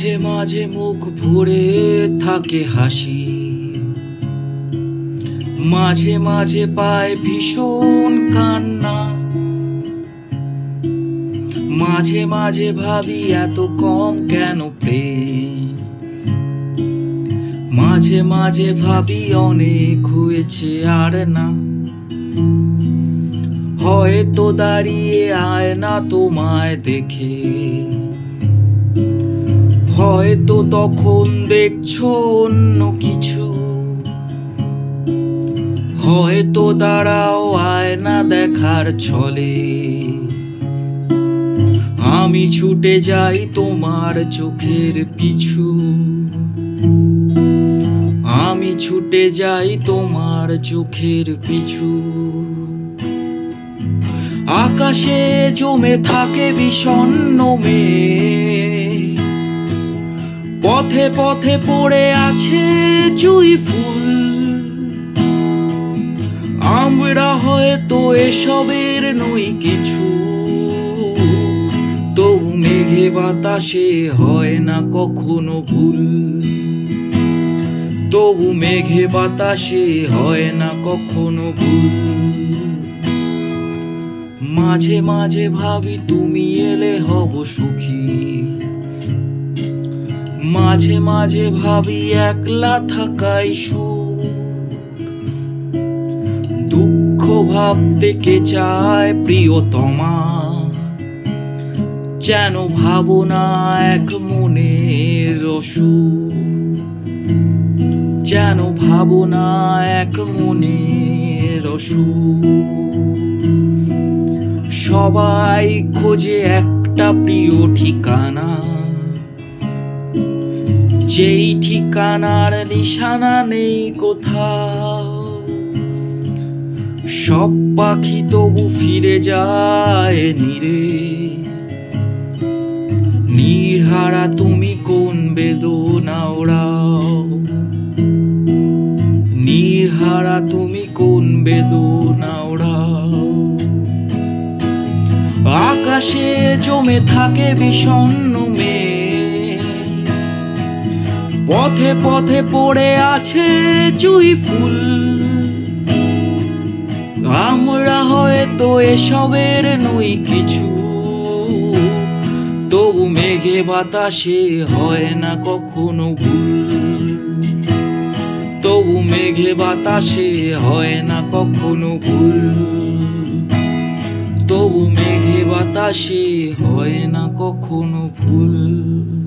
মাঝে মাঝে মুখ ভরে থাকে হাসি। মাঝে মাঝে পায় ভীষণ কান্না। মাঝে মাঝে ভাবি এত কম কেন প্রেম মাঝে মাঝে ভাবি অনেক হয়েছে আর না। হয়তো দাঁড়িয়ে আয় না তোমায় দেখে। হয়তো তখন দেখছ অন্য কিছু। হয়তো দাঁড়াও আয়না দেখার ছলে। আমি ছুটে যাই তোমার চোখের পিছু। আমি ছুটে যাই তোমার চোখের পিছু। আকাশে জমে থাকে বিষণ্ণ মেঘ। পথে পথে পড়ে আছে জুই ফুল। আমরা হয়তো এসবের নই কিছু। তবু মেঘে বাতাসে হয় না কখনো ভুল। তবু মেঘে বাতাসে হয় না কখনো ভুল। মাঝে মাঝে ভাবি তুমি এলে হব সুখী। মাঝে মাঝে ভাবি একলা থাকাই সুখ। ভাবতে কে চায় প্রিয়তমা। যেন ভাবনা এক মনের অসুখ যেন ভাবনা এক মনের অসুখ সবাই খোঁজে একটা প্রিয় ঠিকানা। যেই ঠিকানার নিশানা নেই কোথাও। সব পাখি তবু ফিরে যায় নিরে নির্হারা তুমি কোন বেদনা ওড়াও? নির্হারা তুমি কোন বেদনা ওড়াও? আকাশে জমে থাকে বিষণ্ণ মেঘ। পথে পথে পড়ে আছে জুই ফুল। আমরা হয়তো এসবের নই কিছু। তবু মেঘে বাতাসে হয় না কখনো ভুল। তবু মেঘে বাতাসে হয় না কখনো ভুল। তবু মেঘে বাতাসে হয় না কখনো ভুল।